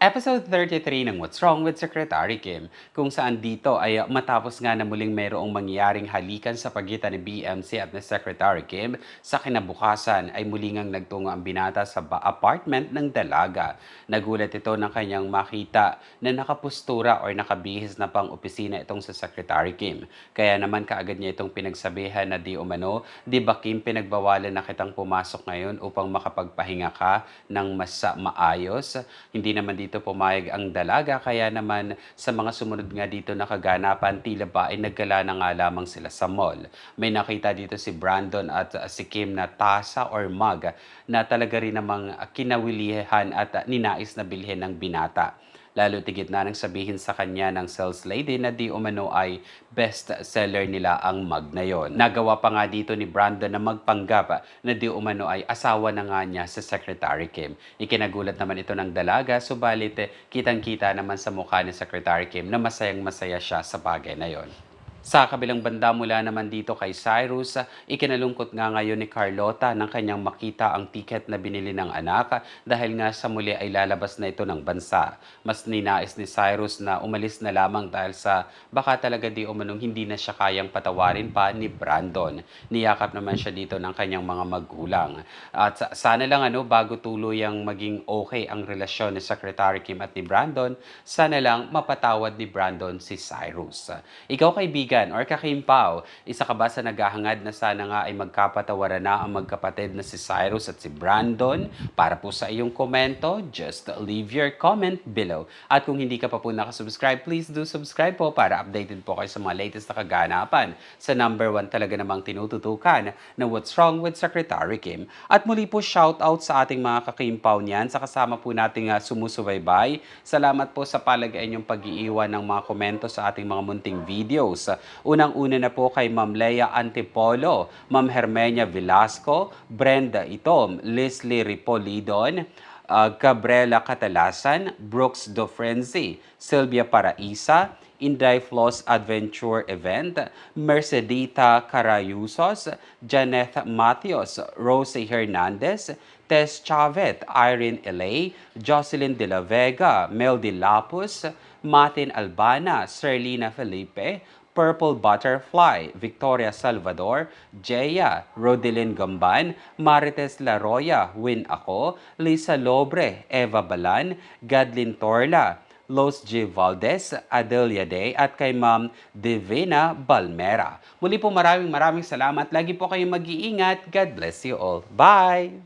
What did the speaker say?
Episode 33 ng What's Wrong with Secretary Kim, kung saan dito ay matapos nga na muling mayroong mangyaring halikan sa pagitan ni BMC at ni Secretary Kim, sa kinabukasan ay muling ang nagtungo ang binata sa apartment ng dalaga. Nagulat ito ng kanyang makita na nakapustura or nakabihis na pang opisina itong sa Secretary Kim. Kaya naman kaagad niya itong pinagsabihan na di umano, di ba Kim pinagbawalan na kitang pumasok ngayon upang makapagpahinga ka ng mas maayos? Hindi naman dito pumayag ang dalaga kaya naman sa mga sumunod nga dito na kaganapan tila ba ay nagkala na nga lamang sila sa mall. May nakita dito si Brandon at uh, si Kim na tasa or mug na talaga rin namang kinawilihan at ninais na bilhin ng binata. Lalo tigit na nang sabihin sa kanya ng sales lady na di umano ay best seller nila ang mug na yon. Nagawa pa nga dito ni Brandon na magpanggap na di umano ay asawa na nga niya sa Secretary Kim. Ikinagulat naman ito ng dalaga, subalit eh, kitang-kita naman sa mukha ni Secretary Kim na masayang masaya siya sa bagay na yon. Sa kabilang banda mula naman dito kay Cyrus, ikinalungkot nga ngayon ni Carlota nang kanyang makita ang ticket na binili ng anak dahil nga sa muli ay lalabas na ito ng bansa. Mas ninais ni Cyrus na umalis na lamang dahil sa baka talaga di umanong hindi na siya kayang patawarin pa ni Brandon. Niyakap naman siya dito ng kanyang mga magulang. At sa- sana lang ano, bago tuluyang maging okay ang relasyon ni Secretary Kim at ni Brandon, sana lang mapatawad ni Brandon si Cyrus. Ikaw kaibigan or kakimpaw, isa ka ba sa naghahangad na sana nga ay magkapatawaran na ang magkapatid na si Cyrus at si Brandon? Para po sa iyong komento, just leave your comment below. At kung hindi ka pa po nakasubscribe, please do subscribe po para updated po kayo sa mga latest na kaganapan sa number one talaga namang tinututukan na What's Wrong with Secretary Kim. At muli po shout out sa ating mga kakimpaw niyan sa kasama po nating uh, sumusubaybay. Salamat po sa palagayan yung pag-iiwan ng mga komento sa ating mga munting videos. Unang-una na po kay Ma'am Lea Antipolo, Ma'am Hermenia Velasco, Brenda Itom, Leslie Ripolidon, uh, Gabriela Catalasan, Brooks Dofrenzi, Sylvia Paraisa, Inday Floss Adventure Event, Mercedita Carayusos, Janeth Matios, Rosie Hernandez, Tess Chavet, Irene Elay, Jocelyn De La Vega, Mel De Lapus, Martin Albana, Serlina Felipe, Purple Butterfly, Victoria Salvador, Jeya, Rodelyn Gamban, Marites Laroya, Win Ako, Lisa Lobre, Eva Balan, Gadlin Torla, Los G. Valdez, Adelia Day, at kay Ma'am Divina Balmera. Muli po maraming maraming salamat. Lagi po kayong mag-iingat. God bless you all. Bye!